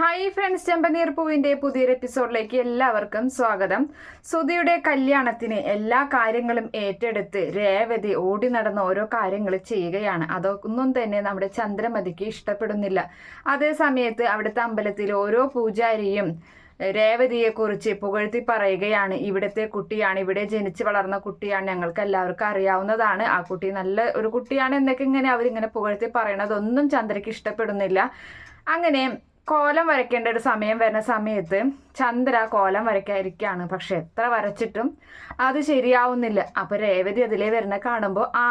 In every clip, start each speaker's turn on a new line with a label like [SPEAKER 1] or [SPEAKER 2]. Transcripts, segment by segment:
[SPEAKER 1] Hi friends ചെമ്പനീർ പൂവിന്റെ പുതിയൊരു എപ്പിസോഡിലേക്ക് എല്ലാവർക്കും സ്വാഗതം. സുധിയുടെ കല്യാണത്തിന് എല്ലാ കാര്യങ്ങളും ഏറ്റെടുത്ത് രേവതി ഓടി നടന്ന ഓരോ കാര്യങ്ങൾ ചെയ്യുകയാണ്. അതൊന്നും തന്നെ നമ്മുടെ ചന്ദ്രമതിക്ക് ഇഷ്ടപ്പെടുന്നില്ല. അതേ സമയത്ത് അവിടുത്തെ അമ്പലത്തിൽ ഓരോ പൂജാരിയും രേവതിയെ കുറിച്ച് പുകഴ്ത്തി പറയുകയാണ്. ഇവിടുത്തെ കുട്ടിയാണ് ഇവിടെ ജനിച്ചു വളർന്ന കുട്ടിയാണ് ഞങ്ങൾക്ക് എല്ലാവർക്കും അറിയാവുന്നതാണ്. ആ കുട്ടി നല്ല ഒരു കുട്ടിയാണ് എന്നൊക്കെ ഇങ്ങനെ അവരിങ്ങനെ പുകഴ്ത്തി പറയണതൊന്നും ചന്ദ്രയ്ക്ക് ഇഷ്ടപ്പെടുന്നില്ല. അങ്ങനെ കോലം വരയ്ക്കേണ്ട ഒരു സമയം വരുന്ന സമയത്ത് ചന്ദ്ര കോലം വരയ്ക്കാതിരിക്കുകയാണ്. പക്ഷെ എത്ര വരച്ചിട്ടും അത് ശരിയാവുന്നില്ല. അപ്പൊ രേവതി അതിലേ വരുന്ന കാണുമ്പോൾ ആ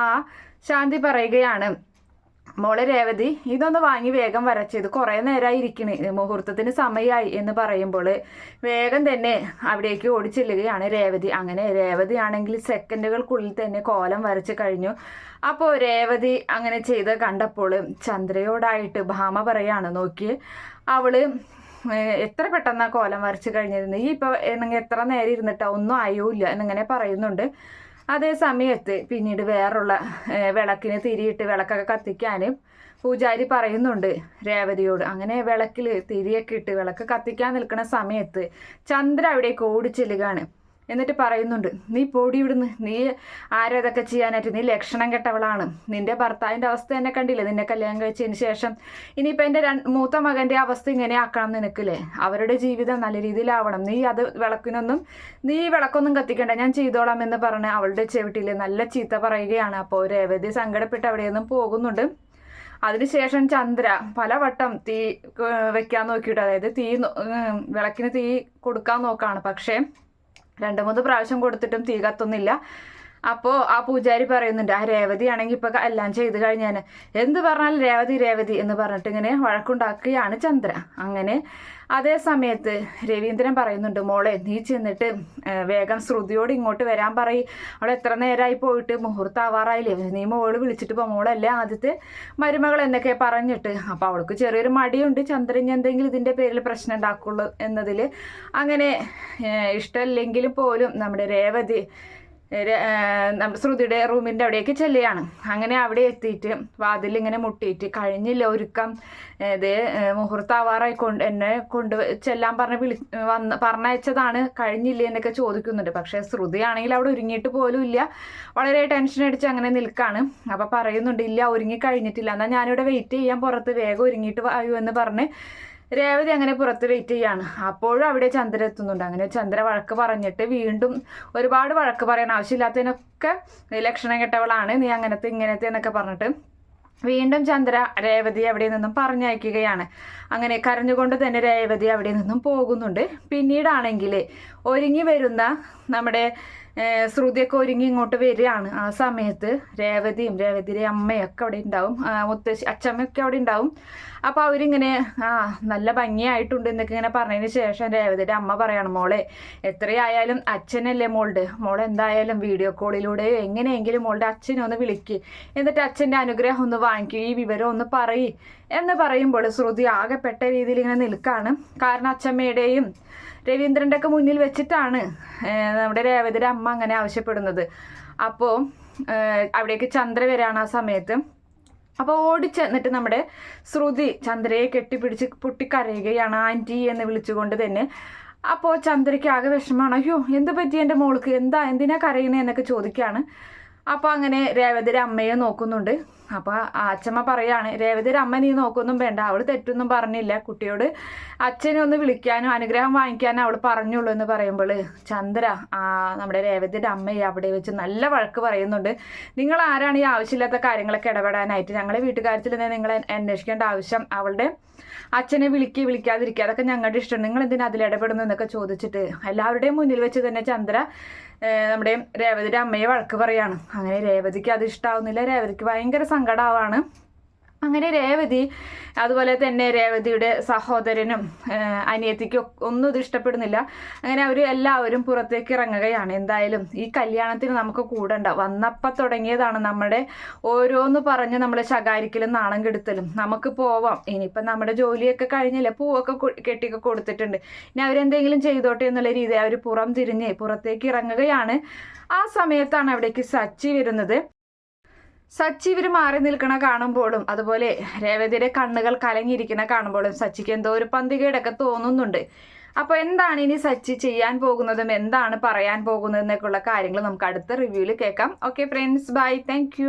[SPEAKER 1] ശാന്തി പറയുകയാണ് മോളെ രേവതി ഇതൊന്ന് വാങ്ങി വേഗം വരച്ചത് കുറേ നേരമായി ഇരിക്കണേ. മുഹൂർത്തത്തിന് സമയമായി എന്ന് പറയുമ്പോൾ വേഗം തന്നെ അവിടേക്ക് ഓടിച്ചെല്ലുകയാണ് രേവതി. അങ്ങനെ രേവതി ആണെങ്കിൽ സെക്കൻഡുകൾക്കുള്ളിൽ തന്നെ കോലം വരച്ച് കഴിഞ്ഞു. അപ്പോൾ രേവതി അങ്ങനെ ചെയ്ത് കണ്ടപ്പോൾ ചന്ദ്രയോടായിട്ട് ഭാമ പറയാണ് നോക്കി അവൾ എത്ര പെട്ടെന്നാണ് കോലം വരച്ച് കഴിഞ്ഞിരുന്നു? ഈ ഇപ്പൊ എത്ര നേരം ഇരുന്നിട്ടാ? ഒന്നും ആയൂല്ല എന്നിങ്ങനെ പറയുന്നുണ്ട്. അതേ സമയത്ത് പിന്നീട് വേറുള്ള വിളക്കിന് തിരിയിട്ട് വിളക്കൊക്കെ കത്തിക്കാനും പൂജാരി പറയുന്നുണ്ട് രേവതിയോട്. അങ്ങനെ വിളക്കിൽ തിരിയൊക്കെ ഇട്ട് വിളക്ക് കത്തിക്കാൻ നിൽക്കുന്ന സമയത്ത് ചന്ദ്ര അവിടേക്ക് ഓടിച്ചെല്ലുകയാണ്. എന്നിട്ട് പറയുന്നുണ്ട് നീ പോടി ഇവിടുന്ന്. നീ ആരതൊക്കെ ചെയ്യാനായിട്ട്? നീ ലക്ഷണം കെട്ടവളാണ്. നിന്റെ ഭർത്താവിന്റെ അവസ്ഥ തന്നെ കണ്ടില്ലേ? നിന്നെ കല്യാണം കഴിച്ചതിന് ശേഷം. ഇനിയിപ്പോൾ എന്റെ മൂത്ത മകന്റെ അവസ്ഥ ഇങ്ങനെ ആക്കണം നിനക്കില്ലേ? അവരുടെ ജീവിതം നല്ല രീതിയിലാവണം. നീ അത് വിളക്കിനൊന്നും നീ വിളക്കൊന്നും കത്തിക്കണ്ട. ഞാൻ ചെയ്തോളാം എന്ന് പറഞ്ഞ് അവളുടെ ചെവിട്ടിൽ നല്ല ചീത്ത പറയുകയാണ്. അപ്പോൾ രേവതി സങ്കടപ്പെട്ട് അവിടെയൊന്നും പോകുന്നുണ്ട്. അതിനുശേഷം ചന്ദ്ര പലവട്ടം തീ വെക്കാൻ നോക്കിയിട്ട് അതായത് തീ വിളക്കിന് തീ കൊടുക്കാൻ നോക്കാണ്. പക്ഷേ രണ്ട് മൂന്ന് പ്രാവശ്യം കൊടുത്തിട്ടും തീ കത്തുന്നില്ല. അപ്പോൾ ആ പൂജാരി പറയുന്നുണ്ട് ആ രേവതി ആണെങ്കിൽ ഇപ്പൊ എല്ലാം ചെയ്ത് കഴിഞ്ഞാൽ എന്ത് പറഞ്ഞാൽ രേവതി രേവതി എന്ന് പറഞ്ഞിട്ട് ഇങ്ങനെ വഴക്കുണ്ടാക്കുകയാണ് ചന്ദ്ര. അങ്ങനെ അതേ സമയത്ത് രവീന്ദ്രൻ പറയുന്നുണ്ട് മോളെ നീ ചെന്നിട്ട് വേഗം ശ്രുതിയോട് ഇങ്ങോട്ട് വരാൻ പറയും. അവൾ എത്ര നേരമായി പോയിട്ട് മുഹൂർത്തം ആവാറായില്ലേ നീ മോൾ വിളിച്ചിട്ട് ഇപ്പോൾ മോളല്ലേ ആദ്യത്തെ മരുമകൾ എന്നൊക്കെ പറഞ്ഞിട്ട്. അപ്പോൾ അവൾക്ക് ചെറിയൊരു മടിയുണ്ട്. ചന്ദ്രൻ എന്തെങ്കിലും ഇതിന്റെ പേരിൽ പ്രശ്നം ഉണ്ടാക്കുള്ളൂ എന്നതിൽ അങ്ങനെ ഇഷ്ടമല്ലെങ്കിലും പോലും നമ്മുടെ രേവതി ശ്രുതിയുടെ റൂമിന്റെ അവിടേക്ക് ചെല്ലുകയാണ്. അങ്ങനെ അവിടെ എത്തിയിട്ട് വാതിൽ ഇങ്ങനെ മുട്ടിയിട്ട് കഴിഞ്ഞില്ല ഒരുക്കം. ഇത് മുഹൂർത്താവാറായി കൊണ്ട് എന്നെ കൊണ്ട് ചെല്ലാൻ പറഞ്ഞ് വിളി വന്ന് പറഞ്ഞയച്ചതാണ്. കഴിഞ്ഞില്ല എന്നൊക്കെ ചോദിക്കുന്നുണ്ട്. പക്ഷേ ശ്രുതിയാണെങ്കിൽ അവിടെ ഒരുങ്ങിയിട്ട് പോലും ഇല്ല. വളരെ ടെൻഷൻ അടിച്ച് അങ്ങനെ നിൽക്കാണ്. അപ്പം പറയുന്നുണ്ട് ഇല്ല ഒരുങ്ങി കഴിഞ്ഞിട്ടില്ല. എന്നാൽ ഞാനിവിടെ വെയിറ്റ് ചെയ്യാൻ പുറത്ത് വേഗം ഒരുങ്ങിയിട്ട് വായു എന്ന് പറഞ്ഞ് രേവതി അങ്ങനെ പുറത്ത് വെയിറ്റ് ചെയ്യാണ്. അപ്പോഴും അവിടെ ചന്ദ്ര എത്തുന്നുണ്ട്. അങ്ങനെ ചന്ദ്ര വഴക്ക് പറഞ്ഞിട്ട് വീണ്ടും ഒരുപാട് വഴക്ക് പറയണം ആവശ്യമില്ലാത്തതിനൊക്കെ നീ ലക്ഷണം കെട്ടവളാണ് നീ അങ്ങനത്തെ ഇങ്ങനത്തെ എന്നൊക്കെ പറഞ്ഞിട്ട് വീണ്ടും ചന്ദ്ര രേവതി അവിടെ നിന്നും പറഞ്ഞയക്കുകയാണ്. അങ്ങനെ കരഞ്ഞുകൊണ്ട് തന്നെ രേവതി അവിടെ നിന്നും പോകുന്നുണ്ട്. പിന്നീടാണെങ്കിൽ ഒരുങ്ങി വരുന്ന നമ്മുടെ ശ്രുതിയൊക്കെ ഒരുങ്ങി ഇങ്ങോട്ട് വരികയാണ്. ആ സമയത്ത് രേവതിയും രേവതിയുടെ അമ്മയൊക്കെ അവിടെ ഉണ്ടാവും. മുത്തശ്ശി അച്ചമ്മയൊക്കെ അവിടെ ഉണ്ടാവും. അപ്പോൾ അവരിങ്ങനെ ആ നല്ല ഭംഗിയായിട്ടുണ്ട് എന്നൊക്കെ ഇങ്ങനെ പറഞ്ഞതിന് ശേഷം രേവതിയുടെ അമ്മ പറയണം മോളെ എത്രയായാലും അച്ഛനല്ലേ മോളുടെ? മോൾ എന്തായാലും വീഡിയോ കോളിലൂടെയോ എങ്ങനെയെങ്കിലും മോളുടെ അച്ഛനെ ഒന്ന് വിളിക്ക്. എന്നിട്ട് അച്ഛന്റെ അനുഗ്രഹം ഒന്ന് വാങ്ങിക്കുക ഈ വിവരം ഒന്ന് പറയ്. എന്ന് പറയുമ്പോൾ ശ്രുതി ആകെപ്പെട്ട രീതിയിൽ ഇങ്ങനെ നിൽക്കുകയാണ് കാരണം അച്ഛമ്മയുടെയും രവീന്ദ്രന്റെ ഒക്കെ മുന്നിൽ വെച്ചിട്ടാണ് നമ്മുടെ രേവതിയുടെ അമ്മ അങ്ങനെ ആവശ്യപ്പെടുന്നത്. അപ്പോൾ അവിടേക്ക് ചന്ദ്ര വരാണ് ആ സമയത്ത്. അപ്പോൾ ഓടിച്ചെന്നിട്ട് നമ്മുടെ ശ്രുതി ചന്ദ്രയെ കെട്ടിപ്പിടിച്ച് പൊട്ടിക്കരയുകയാണ് ആന്റി എന്ന് വിളിച്ചുകൊണ്ട് തന്നെ. അപ്പോൾ ചന്ദ്രയ്ക്ക് ആകെ വിഷമമാണ് അയ്യോ എന്ത് പറ്റി എന്റെ മോൾക്ക്? എന്താ എന്തിനാ കരയുന്നത് എന്നൊക്കെ ചോദിക്കുകയാണ്. അപ്പോൾ അങ്ങനെ രേവതിയുടെ അമ്മയെ നോക്കുന്നുണ്ട്. അപ്പോൾ അച്ഛമ്മ പറയാണ് രേവതിയുടെ അമ്മ നീ നോക്കൊന്നും വേണ്ട അവൾ തെറ്റൊന്നും പറഞ്ഞില്ല. കുട്ടിയോട് അച്ഛനെ ഒന്ന് വിളിക്കാനോ അനുഗ്രഹം വാങ്ങിക്കാനോ അവൾ പറഞ്ഞുള്ളൂ എന്ന് പറയുമ്പോൾ ചന്ദ്ര നമ്മുടെ രേവതിയുടെ അമ്മയെ അവിടെ വെച്ച് നല്ല വഴക്ക് പറയുന്നുണ്ട്. നിങ്ങൾ ആരാണ് ഈ ആവശ്യമില്ലാത്ത കാര്യങ്ങളൊക്കെ ഇടപെടാനായിട്ട്? ഞങ്ങളുടെ വീട്ടുകാര്യത്തിൽ നിന്ന് നിങ്ങൾ അന്വേഷിക്കേണ്ട ആവശ്യം അവളുടെ അച്ഛനെ വിളിക്കുക വിളിക്കാതിരിക്കുക അതൊക്കെ ഞങ്ങളുടെ ഇഷ്ടം നിങ്ങൾ എന്തിനാ അതിൽ ഇടപെടുന്നു എന്നൊക്കെ ചോദിച്ചിട്ട് എല്ലാവരുടെയും മുന്നിൽ വെച്ച് തന്നെ ചന്ദ്ര നമ്മുടെ രേവതിയുടെ അമ്മയെ വഴക്ക് പറയാണ്. അങ്ങനെ രേവതിക്ക് അത് ഇഷ്ടാവുന്നില്ല. രേവതിക്ക് ഭയങ്കര സങ്കടമാവാണ് അങ്ങനെ രേവതി അതുപോലെ തന്നെ രേവതിയുടെ സഹോദരനും അനിയത്തിക്ക് ഒന്നും ഇത് ഇഷ്ടപ്പെടുന്നില്ല. അങ്ങനെ അവർ എല്ലാവരും പുറത്തേക്ക് ഇറങ്ങുകയാണ്. എന്തായാലും ഈ കല്യാണത്തിന് നമുക്ക് കൂടണ്ട. വന്നപ്പം തുടങ്ങിയതാണ് നമ്മുടെ ഓരോന്ന് പറഞ്ഞ് നമ്മളെ ശകാരിക്കലും നാണം കെടുത്തലും. നമുക്ക് പോവാം. ഇനിയിപ്പം നമ്മുടെ ജോലിയൊക്കെ കഴിഞ്ഞില്ലേ പൂവൊക്കെ കെട്ടിയൊക്കെ കൊടുത്തിട്ടുണ്ട്. ഇനി അവരെന്തെങ്കിലും ചെയ്തോട്ടെ എന്നുള്ള രീതി അവർ പുറം തിരിഞ്ഞ് പുറത്തേക്ക് ഇറങ്ങുകയാണ്. ആ സമയത്താണ് അവിടേക്ക് സച്ചി വരുന്നത്. സച്ചി ഇവർ മാറി നിൽക്കണ കാണുമ്പോഴും അതുപോലെ രേവതിയുടെ കണ്ണുകൾ കലങ്ങിയിരിക്കണ കാണുമ്പോഴും സച്ചിക്ക് എന്തോ ഒരു പന്തികേടൊക്കെ തോന്നുന്നുണ്ട്. അപ്പോൾ എന്താണ് ഇനി സച്ചി ചെയ്യാൻ പോകുന്നതും എന്താണ് പറയാൻ പോകുന്നതെന്നൊക്കെയുള്ള കാര്യങ്ങൾ നമുക്ക് അടുത്ത റിവ്യൂവിൽ കേൾക്കാം. Okay friends bye thank